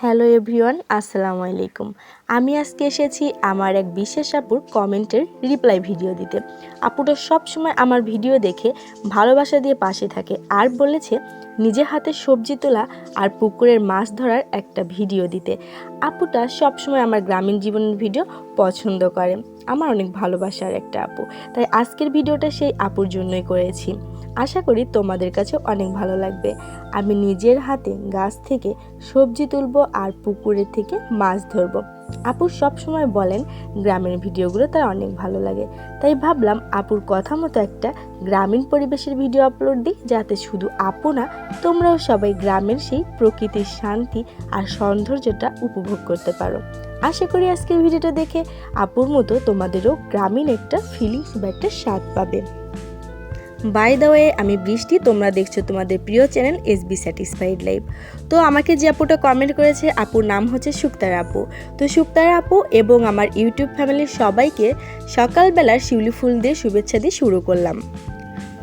Hello everyone, আসসালামু আলাইকুম। আমি আজকে এসেছি আমার এক বিশেষ আপুর কমেন্টের রিপ্লাই ভিডিও দিতে। আপুটা সব সময় আমার ভিডিও দেখে ভালোবাসা দিয়ে পাশে থাকে আর বলেছে নিজে হাতে সবজি তোলা আর পুকুরের মাছ ধরার একটা ভিডিও দিতে। আপুটা সব সময় আমার গ্রামীণ জীবনের ভিডিও পছন্দ করে। আমার অনেক ভালোবাসার একটা আপু। তাই আজকের ভিডিওটা সেই আপুর জন্যই করেছি। আশা করি তোমাদের কাছে অনেক ভালো লাগবে। আমি নিজের হাতে গাছ থেকে সবজি তুলব আর পুকুরের থেকে মাছ ধরবো। আপু সব সময় বলেন, গ্রামের ভিডিওগুলো তার অনেক ভালো লাগে। তাই ভাবলাম আপুর কথা মতো একটা গ্রামীণ পরিবেশের ভিডিও আপলোড দিই, যাতে শুধু আপু না, তোমরাও সবাই গ্রামের সেই প্রকৃতির শান্তি আর সৌন্দর্যটা উপভোগ করতে পারো। আশা করি আজকের ভিডিওটা দেখে আপুর মতো তোমাদেরও গ্রামীণ একটা ফিলিংস বা একটা স্বাদ পাবে। বাই দ্য ওয়ে আমি বৃষ্টি, তোমরা দেখছ তোমাদের প্রিয় channel S B satisfied life তো আমাকে যে আপুটা কমেন্ট করেছে, আপুর নাম হচ্ছে সুক্তার আপু। তো সুক্তার আপু এবং আমার ইউটিউব ফ্যামিলির সবাইকে সকালবেলার শিউলি ফুল দিয়ে শুভেচ্ছা দিয়ে শুরু করলাম।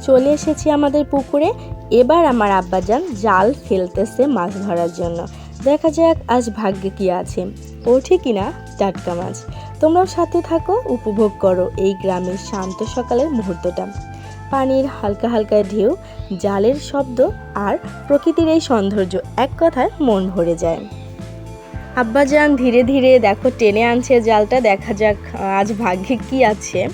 চলে এসেছি আমাদের পুকুরে। এবার আমার আব্বাজান জাল ফেলতেছে মাছ ধরার জন্য। দেখা যাক আজ ভাগ্যে কি আছে। ও কিনা টাটকা মাছ। তোমরাও সাথে থাকো, উপভোগ করো এই গ্রামের শান্ত সকালের মুহূর্তটা। পানির হালকা হালকা ঢেউ, জালের শব্দ আর প্রকৃতির এই সৌন্দর্য এক কথায় মন ভরে যায়। আব্বাজান ধীরে ধীরে দেখো টেনে আনছে জালটা, দেখা যাক আজ ভাগ্যে কি আছে।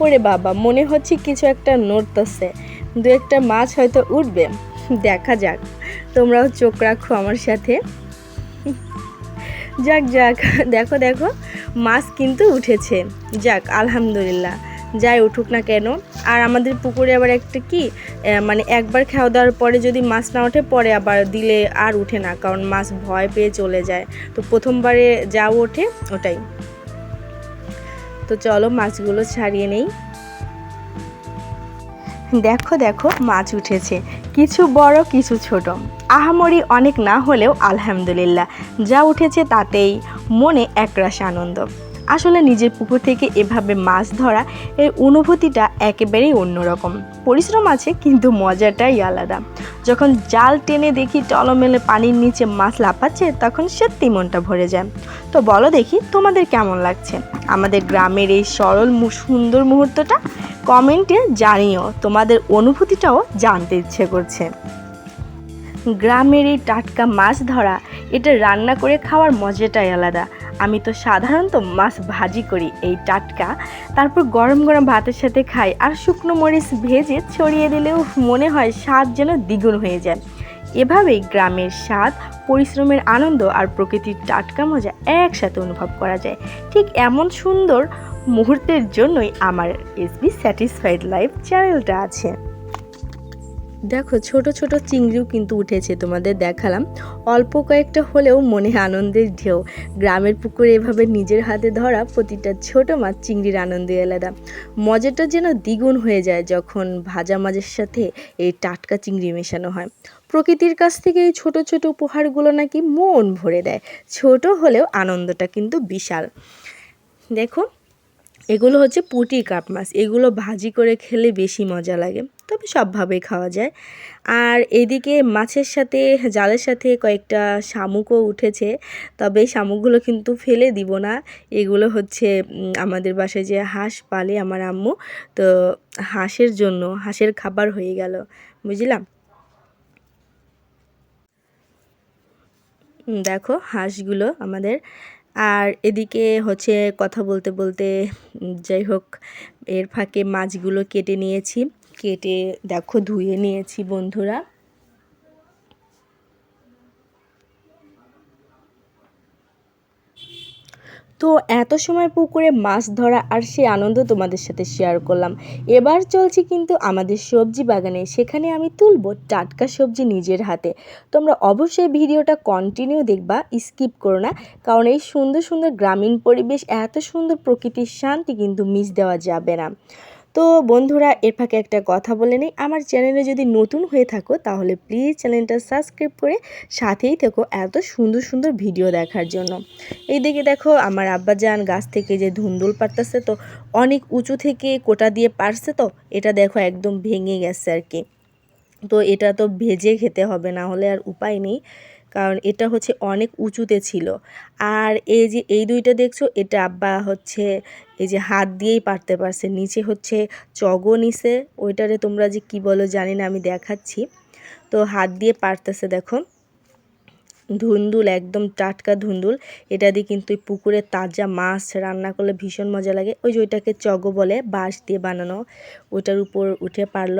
ওরে বাবা, মনে হচ্ছে কিছু একটা নড়তেছে। দু একটা মাছ হয়তো উঠবে। দেখা যাক। তোমরাও চোখ রাখো আমার সাথে। যাক যাক, দেখো দেখো, মাছ কিন্তু উঠেছে। যাক, আলহামদুলিল্লাহ, যাই উঠুক না কেন। আর আমাদের পুকুরে আবার একটা কি মানে একবার খাওয়া দাওয়ার পরে যদি মাছ না ওঠে, পরে আবার দিলে আর উঠে না, কারণ মাছ ভয় পেয়ে চলে যায়। তো প্রথমবারে যা ওঠে, ওটাই। তো চলো মাছগুলো ছাড়িয়ে নেই। দেখো দেখো, মাছ উঠেছে। কিছু বড়, কিছু ছোট। আহামরি অনেক না হলেও আলহামদুলিল্লাহ। যা উঠেছে তাতেই মনে একরাশ আনন্দ। আসলে নিজের পুকুর থেকে এভাবে মাছ ধরা এই অনুভূতিটা একেবারেই অন্যরকম। পরিশ্রম আছে, কিন্তু মজাটাই আলাদা। যখন জাল টেনে দেখি টলমেলে পানির নিচে মাছ লাফাচ্ছে, তখন সত্যি মনটা ভরে যায়। তো বলো দেখি, তোমাদের কেমন লাগছে? আমাদের গ্রামের এই সরল সুন্দর মুহূর্তটা কমেন্টে জানিও, তোমাদের অনুভূতিটাও জানতে ইচ্ছে করছে। গ্রামের এই টাটকা মাছ ধরা, এটা রান্না করে খাওয়ার মজাটাই আলাদা। আমি তো সাধারণত মাছ ভাজি করি এই টাটকা। তারপর গরম গরম ভাতের সাথে খাই আর শুকনো মরিচ ভেজে ছড়িয়ে দিলেও মনে হয় স্বাদ যেন দ্বিগুণ হয়ে যায়। এভাবেই গ্রামের স্বাদ, পরিশ্রমের আনন্দ আর প্রকৃতির টাটকা মজা একসাথে অনুভব করা যায়। ঠিক এমন সুন্দর মুহূর্তের জন্যই আমার এসবি স্যাটিসফাইড লাইফ চ্যানেলটা আছে। দেখো, ছোট ছোট চিংড়িও কিন্তু উঠেছে, তোমাদের দেখালাম। অল্প কয়েকটা হলেও মনে আনন্দের ঢেউ। গ্রামের পুকুরে এভাবে নিজের হাতে ধরা প্রতিটা ছোট মাছ চিংড়ির আনন্দে আলাদা। মজাটা যেন দ্বিগুণ হয়ে যায় যখন ভাজা মাছের সাথে এই টাটকা চিংড়ি মেশানো হয়। প্রকৃতির কাছ থেকে এই ছোট ছোট উপহারগুলো নাকি মন ভরে দেয়। ছোট হলেও আনন্দটা কিন্তু বিশাল। দেখো, এগুলো হচ্ছে পুটি কাপ মাছ। এগুলো ভাজি করে খেলে বেশি মজা লাগে। তবে সবভাবেই খাওয়া যায়। আর এদিকে মাছের সাথে, জালের সাথে কয়েকটা শামুকও উঠেছে। তবে এই শামুকগুলো কিন্তু ফেলে দিব না। এগুলো হচ্ছে আমাদের বাসায় যে হাঁস পালে আমার আম্মু, তো হাঁসের জন্য, হাঁসের খাবার হয়ে গেল। বুঝলাম? দেখো হাঁসগুলো আমাদের। আর এদিকে হচ্ছে কথা বলতে বলতে যাই হোক, এর ফাঁকে মাছগুলো কেটে নিয়েছি। কেটে দেখো ধুয়ে নিয়েছি বন্ধুরা। তো এত সময় পুকুরে মাছ ধরা আর সে আনন্দ তোমাদের সাথে শেয়ার করলাম। এবার চলছি কিন্তু আমাদের সবজি বাগানে। সেখানে আমি তুলবো টাটকা সবজি নিজের হাতে। তোমরা অবশ্যই ভিডিওটা কন্টিনিউ দেখবা স্কিপ করো না। কারণ এই সুন্দর সুন্দর গ্রামীণ পরিবেশ, এত সুন্দর প্রকৃতির শান্তি কিন্তু মিস দেওয়া যাবে না। তো বন্ধুরা, এর ফাঁকে একটা কথা বলে নিই। আমার চ্যানেলে যদি নতুন হয়ে থাকো, তাহলে প্লিজ চ্যানেলটা সাবস্ক্রাইব করে সাথেই থেকো এত সুন্দর সুন্দর ভিডিও দেখার জন্য। এই দিকে দেখো, আমার আব্বাজান গাছ থেকে যে ধুন্দুল পারতেছে তো, অনেক উঁচু থেকে কোটা দিয়ে পারছে তো, এটা দেখো একদম ভেঙে গেছে আর কি। তো এটা তো ভেজে খেতে হবে, না হলে আর উপায় নেই। কারণ এটা হচ্ছে অনেক উঁচুতে ছিল। আর এই যে এই দুইটা দেখছ, এটা আব্বা হচ্ছে এই যে হাত দিয়েই পারতে পারছে, নিচে হচ্ছে চগও নিছে। ওইটারে তোমরা যে কি বলো জানি না, আমি দেখাচ্ছি। তো হাত দিয়ে পারতেছে, দেখো। ধুন্দুল, একদম টাটকা ধুন্দুল। এটা দিয়ে কিন্তু পুকুরে তাজা মাছ রান্না করলে ভীষণ মজা লাগে। ওই যে ওইটাকে চগো বলে, বাঁশ দিয়ে বানানো। ওটার উপর উঠে পারল।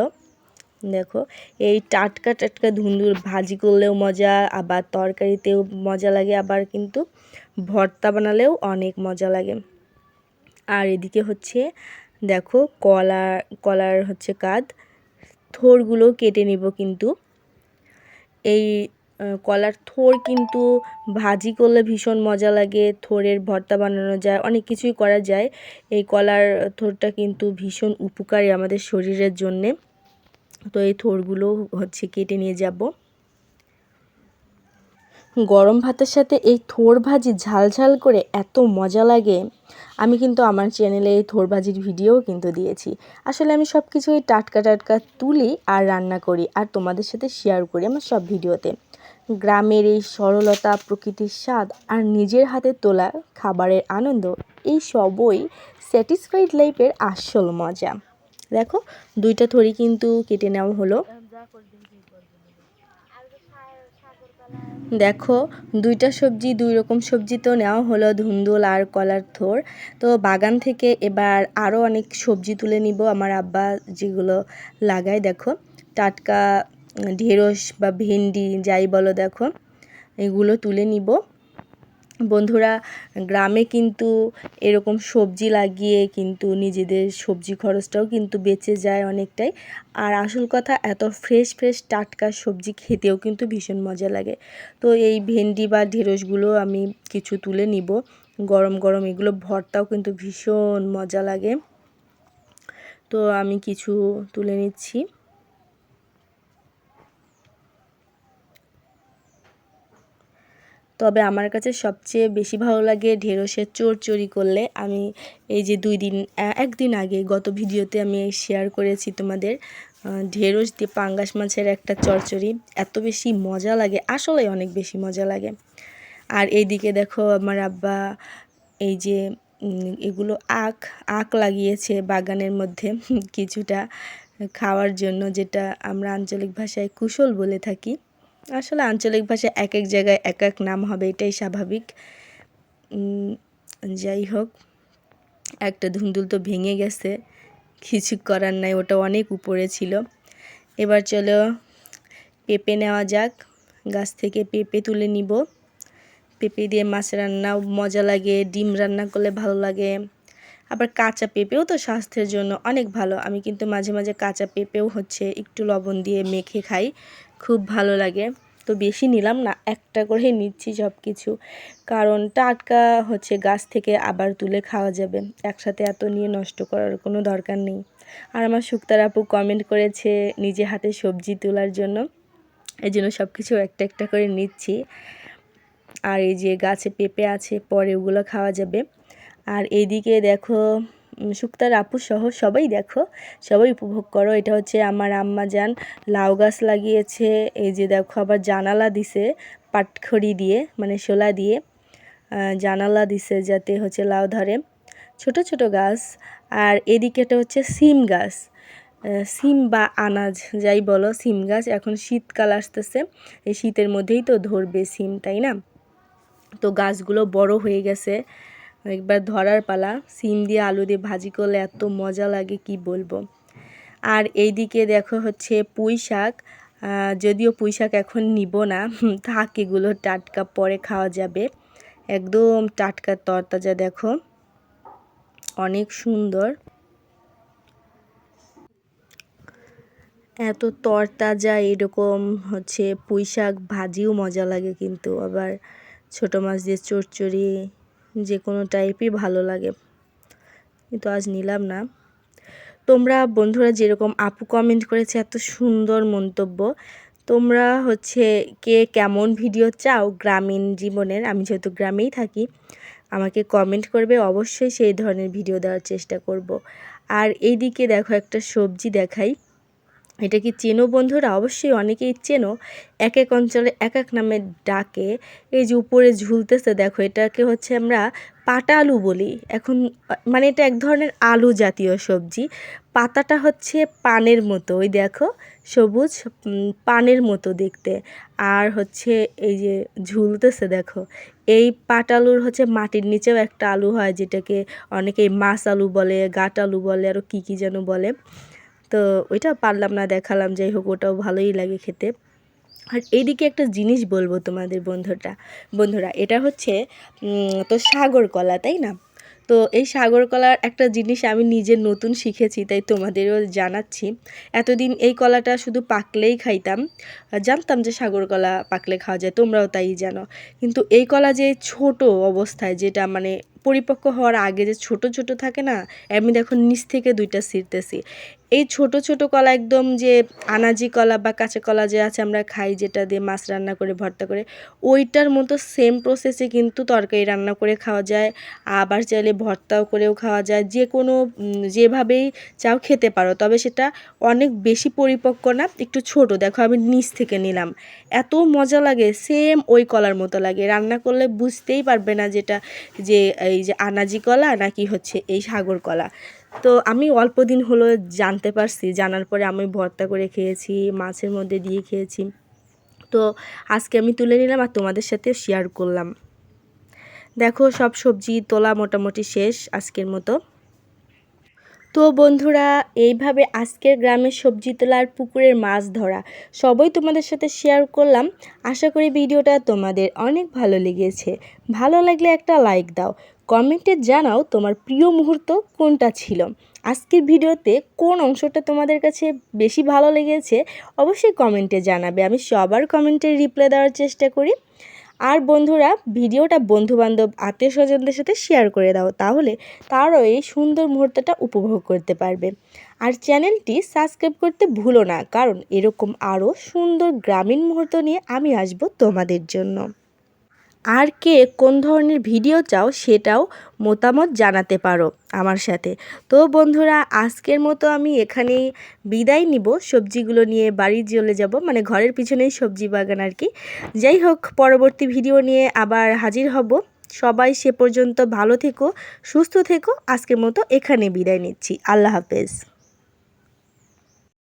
দেখো, এই টাটকা টাটকা ধুন্দুর, ভাজি করলেও মজা, আবার তরকারিতেও মজা লাগে, আবার কিন্তু ভর্তা বানালেও অনেক মজা লাগে। আর এদিকে হচ্ছে, দেখো, কলা, কলার হচ্ছে কাদ, থোরগুলো কেটে নিব কিন্তু। এই কলার থোর কিন্তু ভাজি করলে ভীষণ মজা লাগে, থোরের ভর্তা বানানো যায়, অনেক কিছুই করা যায়। এই কলার থোরটা কিন্তু ভীষণ উপকারী আমাদের শরীরের জন্যে। তো এই থোরগুলো হচ্ছে কেটে নিয়ে যাব। গরম ভাতের সাথে এই থোর ভাজি ঝাল ঝাল করে এত মজা লাগে। আমি কিন্তু আমার চ্যানেলে এই থোর ভাজির ভিডিও কিন্তু দিয়েছি। আসলে আমি সব কিছুই টাটকা টাটকা তুলি আর রান্না করি আর তোমাদের সাথে শেয়ার করি আমার সব ভিডিওতে গ্রামের এই সরলতা, প্রকৃতির স্বাদ আর নিজের হাতে তোলা খাবারের আনন্দ, এই সবই স্যাটিসফাইড লাইফের আসল মজা। দেখো, দুইটা থরি কিন্তু কেটে নেওয়া হলো। দেখো, দুইটা সবজি, দুই রকম সবজি তো নেওয়া হলো ধুন্দুল আর কলার থোর তো বাগান থেকে এবার আরও অনেক সবজি তুলে নিব, আমার আব্বা যেগুলো লাগায়, দেখো। টাটকা, ঢেঁড়স বা ভেন্ডি, যাই বলো, দেখো। এগুলো তুলে নিব। বন্ধুরা, গ্রামে কিন্তু এরকম সবজি লাগিয়ে কিন্তু নিজেদের সবজি খরচটাও কিন্তু বেঁচে যায় অনেকটাই। আর আসল কথা, এত ফ্রেশ ফ্রেশ টাটকা সবজি খেতেও কিন্তু ভীষণ মজা লাগে। তো এই ভেন্ডি বা ঢেঁড়সগুলো আমি কিছু তুলে নিব। গরম গরম এগুলো ভর্তাও কিন্তু ভীষণ মজা লাগে। তো আমি কিছু তুলে নিচ্ছি। তবে আমার কাছে সবচেয়ে বেশি ভালো লাগে ঢেঁড়সের চোরচড়ি করলে। আমি এই যে দুই দিন একদিন আগে গত ভিডিওতে আমি শেয়ার করেছি তোমাদের ঢেঁড়স দিয়ে পাঙ্গাস মাছের একটা চচ্চড়ি এত বেশি মজা লাগে, আসলে অনেক বেশি মজা লাগে। আর এইদিকে দেখো আমার আব্বা এই যে এগুলো আখ আখ লাগিয়েছে বাগানের মধ্যে কিছুটা খাওয়ার জন্য, যেটা আমরা আঞ্চলিক ভাষায় কুশল বলে থাকি। আসলে আঞ্চলিক ভাষা এক এক জায়গায় এক এক নাম হবে, এটাই স্বাভাবিক। যাই হোক, একটা ধুন্দুল তো ভেঙে গেছে, কিছু করার নাই, ওটা অনেক উপরে ছিল। এবার চলো পেঁপে নেওয়া যাক, গাছ থেকে পেঁপে তুলে নিব। পেঁপে দিয়ে মাছ রান্নাও মজা লাগে, ডিম রান্না করলে ভালো লাগে। আবার কাঁচা পেঁপেও তো স্বাস্থ্যের জন্য অনেক ভালো, আমি কিন্তু মাঝে মাঝে কাঁচা পেঁপেও হচ্ছে একটু লবণ দিয়ে মেখে খাই। খুব ভালো লাগে। তো বেশি নিলাম না, একটা করে নিচ্ছি সব কিছু কারণ টাটকা হচ্ছে গাছ থেকে আবার তুলে খাওয়া যাবে। একসাথে এত নিয়ে নষ্ট করার কোনো দরকার নেই। আর আমার শুক্তার আপু কমেন্ট করেছে নিজে হাতে সবজি তোলার জন্য। এই জন্য সব কিছু একটা একটা করে নিচ্ছি। আর এই যে গাছে পেঁপে আছে, পরে ওগুলো খাওয়া যাবে। আর এইদিকে দেখো শুক্তার আপু সহ সবাই দেখো, সবাই উপভোগ করো। এটা হচ্ছে আমার আম্মা যান, লাউ গাছ লাগিয়েছে, এই যে দেখো আবার জানালা দিছে পাটখড়ি দিয়ে মানে শোলা দিয়ে। জানালা দিছে যাতে হচ্ছে লাউ ধরে। ছোট ছোট গাছ। আর এদিকে এটা হচ্ছে সিম গাছ। সিম বা আনাজ, যাই বলো, সিম গাছ। এখন শীতকাল আসতেছে, এই শীতের মধ্যেই তো ধরবে সিম, তাই না? তো গাছগুলো বড় হয়ে গেছে। একবার ধরার পালা। সিম দিয়ে আলু দিয়ে ভাজি করলে এত মজা লাগে, কি বলব? আর এইদিকে দেখো হচ্ছে পুঁই শাক। যদিও পুঁই শাক এখন নিব না থাক এগুলো টাটকা পরে খাওয়া যাবে। একদম টাটকা তরতাজা দেখো। অনেক সুন্দর। এত তরতাজা এরকম হচ্ছে পুঁই শাক, ভাজিও মজা লাগে কিন্তু। আবার ছোটো মাছ দিয়ে চচ্চড়ি যে কোনো টাইপই ভালো লাগে। কিন্তু আজ নিলাম না। তোমরা বন্ধুরা যেরকম আপু কমেন্ট করেছে, এত সুন্দর মন্তব্য। তোমরা হচ্ছে কে কেমন ভিডিও চাও গ্রামীণ জীবনের, আমি যেহেতু গ্রামেই থাকি, আমাকে কমেন্ট করবে, অবশ্যই সেই ধরনের ভিডিও দেওয়ার চেষ্টা করব। আর এইদিকে দেখো একটা সবজি দেখাই। এটা কি চেনো বন্ধুরা? অবশ্যই অনেকেই চেনো। এক এক অঞ্চলে এক এক নামে ডাকে। এই যে উপরে ঝুলতেছে, দেখো এটাকে হচ্ছে আমরা পাটা আলু বলি। এখন মানে এটা এক ধরনের আলু জাতীয় সবজি। পাতাটা হচ্ছে পানের মতো। ওই দেখো, সবুজ পানের মতো দেখতে। আর হচ্ছে এই যে ঝুলতেছে, দেখো, এই পাট আলুর হচ্ছে মাটির নিচেও একটা আলু হয়, যেটাকে অনেকেই মাছ আলু বলে, গাট আলু বলে আরও কী কী যেন বলে। তো ওইটা পারলাম না, দেখালাম যাই হোক ওটাও ভালোই লাগে খেতে। আর এইদিকে একটা জিনিস বলব তোমাদের বন্ধুটা, বন্ধুরা, এটা হচ্ছে তো সাগর কলা, তাই না? তো এই সাগর কলার একটা জিনিস আমি নিজে নতুন শিখেছি, তাই তোমাদেরও জানাচ্ছি। এতদিন এই কলাটা শুধু পাকলেই খাইতাম জানতাম যে সাগর কলা পাকলে খাওয়া যায়, তোমরাও তাই জানো। কিন্তু এই কলা যে ছোট অবস্থায়, যেটা মানে পরিপক্ক হওয়ার আগে যে ছোট ছোট থাকে না, আমি দেখো নিচ থেকে দুইটা ছিঁড়তেছি। এই ছোট ছোট কলা একদম যে আনাজি কলা বা কাঁচা কলা যে আছে আমরা খাই, যেটা দিয়ে মাছ রান্না করে, ভর্তা করে, ওইটার মতো সেম প্রসেসে কিন্তু তরকারি রান্না করে খাওয়া যায়। আবার চাইলে ভর্তাও করেও খাওয়া যায়। যে কোনো যেভাবেই চাও খেতে পারো। তবে সেটা অনেক বেশি পরিপক্ক না, একটু ছোট। দেখো আমি নিচ থেকে নিলাম। এত মজা লাগে সেম ওই কলার মতো লাগে। রান্না করলে বুঝতেই পারবে না যেটা, যে এই যে আনাজি কলা নাকি হচ্ছে এই সাগর কলা। তো আমি অল্প দিন হলো জানতে পারছি, জানার পরে আমি ভর্তা করে খেয়েছি, মাছের মধ্যে দিয়ে খেয়েছি। তো আজকে আমি তুলে নিলাম আর তোমাদের সাথে শেয়ার করলাম। দেখো সব সবজি তোলা মোটামুটি শেষ আজকের মতো। তো বন্ধুরা, এইভাবে আজকের গ্রামের সবজি তোলা আর পুকুরের মাছ ধরা সবই তোমাদের সাথে শেয়ার করলাম। আশা করি ভিডিওটা তোমাদের অনেক ভালো লেগেছে। ভালো লাগলে একটা লাইক দাও। কমেন্টে জানাও তোমার প্রিয় মুহূর্ত কোনটা ছিল। আজকের ভিডিওতে কোন অংশটা তোমাদের কাছে বেশি ভালো লেগেছে অবশ্যই কমেন্টে জানাবে। আমি সবার কমেন্টে রিপ্লাই দেওয়ার চেষ্টা করি। আর বন্ধুরা, ভিডিওটা বন্ধুবান্ধব আত্মীয় স্বজনদের সাথে শেয়ার করে দাও, তাহলে তারও এই সুন্দর মুহূর্তটা উপভোগ করতে পারবে। আর চ্যানেলটি সাবস্ক্রাইব করতে ভুলো না, কারণ এরকম আরও সুন্দর গ্রামীণ মুহূর্ত নিয়ে আমি আসব তোমাদের জন্য। আর কে কোন ধরনের ভিডিও চাও সেটাও মতামত জানাতে পারো আমার সাথে। তো বন্ধুরা, আজকের মতো আমি এখানেই বিদায় নিব। সবজিগুলো নিয়ে বাড়ি চলে যাব মানে ঘরের পিছনেই সবজি বাগান আর কি। যাই হোক, পরবর্তী ভিডিও নিয়ে আবার হাজির হব। সবাই সে পর্যন্ত ভালো থেকো, সুস্থ থেকো। আজকের মতো এখানে বিদায় নিচ্ছি। আল্লাহ হাফেজ।